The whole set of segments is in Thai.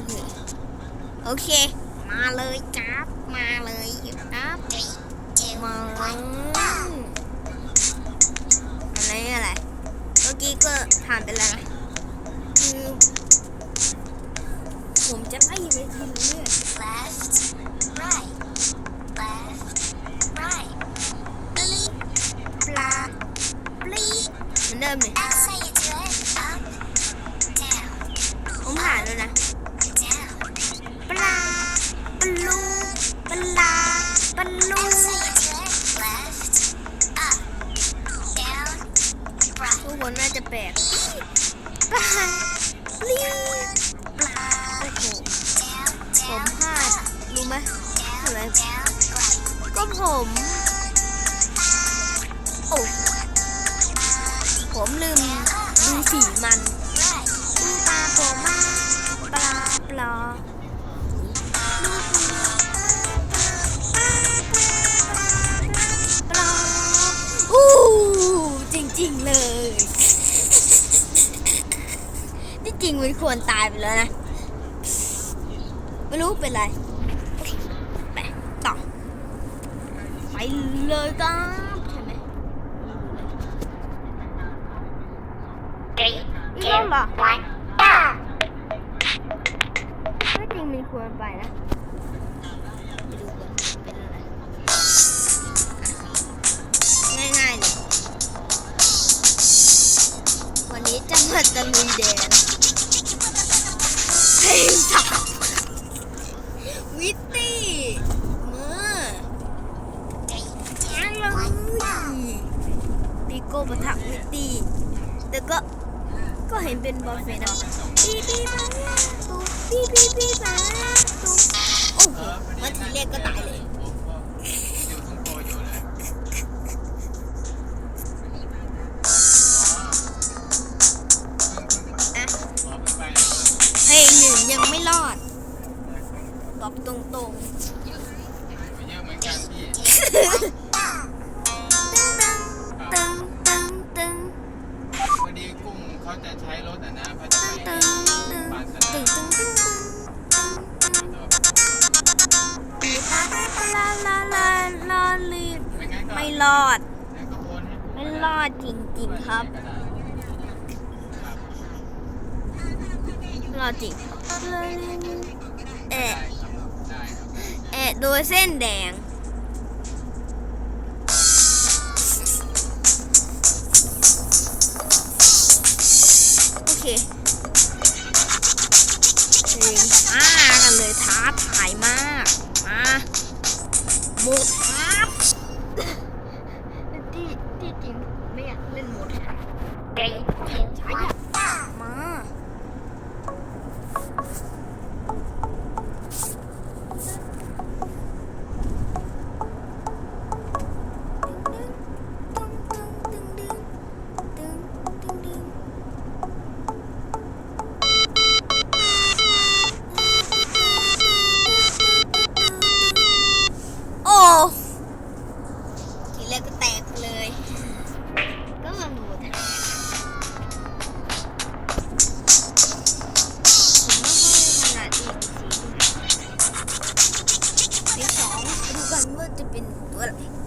อเคโอเค มาเลยครับ มาเลยครับมาอะไรอะไรเมื่อกี้ก็ผ่านไปแล้วนะคือผมจะไล่ไปทีละเรื่อย left, right, left, right. ปลาปลีเหมือนเดิมเลย นน่าจะแปลกปลาลีปลาโอ้โหผมพลาดรู้ไหมอะไรก็ผมโอ้ผมลืมดูสีมัน มันตายไปแล้วนะ ไม่รู้เป็นไร ไปต่อ ไปเลยครับใช่ไหม Three, อีกแล้วเหรอ one, go. ถ้าจริงมันควรไปนะไปดูก่อนเป็นอะไรอะง่ายๆเลยวันนี้จะมาตะลุยแดน ปีโก้ปะทะวิตตี้แต่ก็ก็เห็นเป็นบอลเฟนนะปีปีมาตูปีปีปีมาตูโอ้โหมาทีแรกก็ตายเลยอะเพลงหนึ่งยังไม่รอด บอกตรงๆ รอดแล้วก็โอนให้ไม่รอดจริง ๆ ครับ รอดจริงแอะแอะโดยเส้นแดง Three, two, one, เ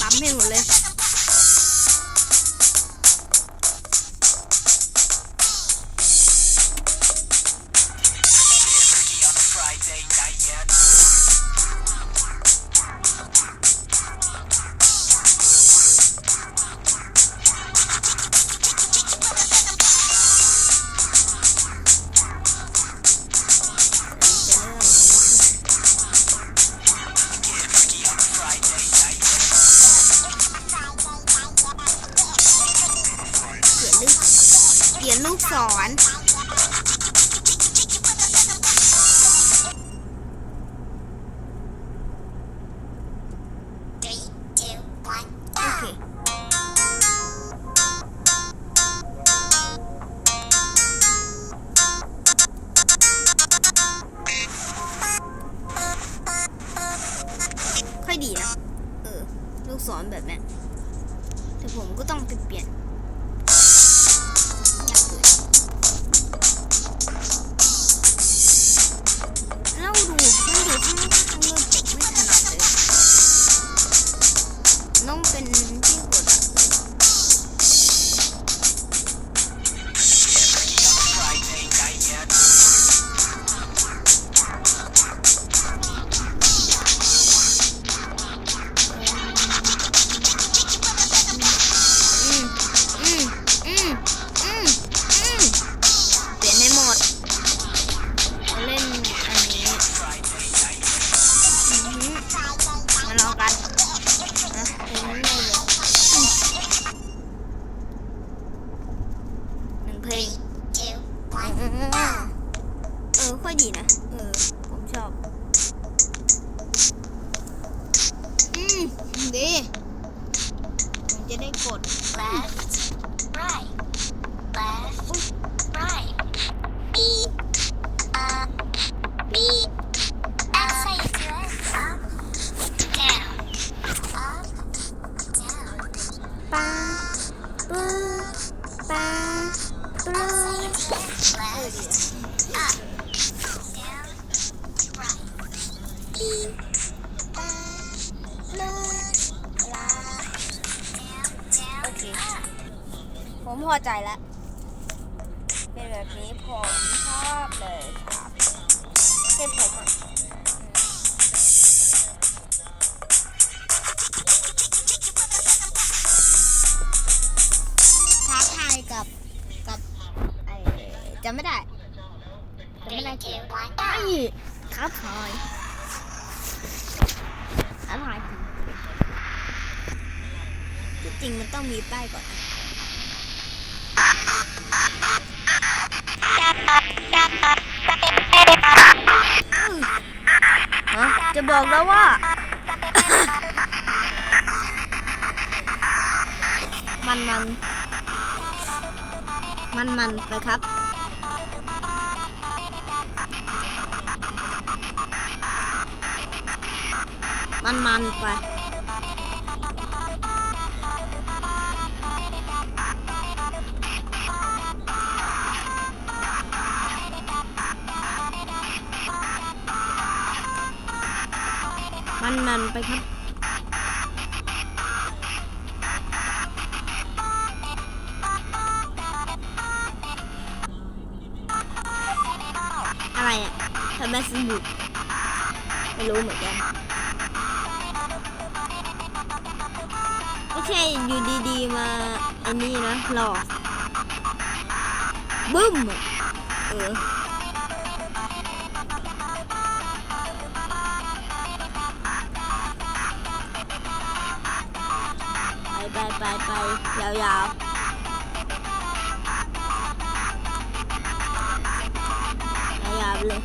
ปั๊มให้หมดเลยจะเศร Three, two, one, โอเคค่อยดีนะ เออ ลูกศรแบบนั้นแต่ผมก็ต้องไปเปลี่ยน อใจแล้วเป็นแบบนี้ผมชอบเลยครับเป็นผมอะท้าทายกับกับไอ้จำไม่ได้จำไม่ได้เกี่ยว two, one, ไอ้ท้าทายท้าทายจริงมันต้องมีป้ายก่อนนะ ฮะจะบอกแล้วว่า มันมันมันมันไปครับ มันมันไป มันมันไปครับ อะไรอะทำไมสนุกไม่รู้เหมือนกันไม่ใช่อยู่ดีๆมาอันนี้นะหลอกบึ้ม เออ ยาวๆยาวๆเลย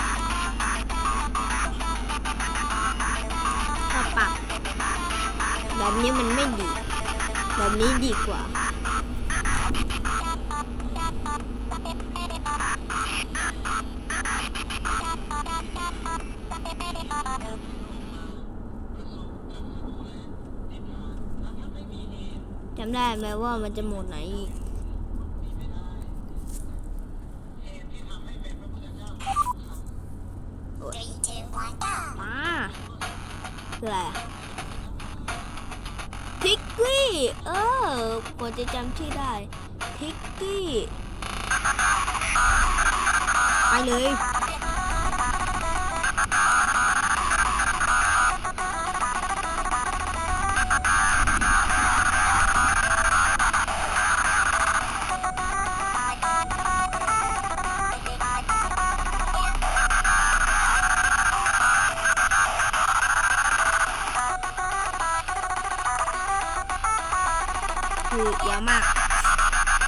ถ้าปักแบบนี้มันไม่ดี แบบนี้ดีกว่าำได้ไหมว่ามันจะโหมดไหนอีกมาคืออะไรอะพิกกี้ เออกว่าจะจำชื่อได้พิกกี้ ไปเลย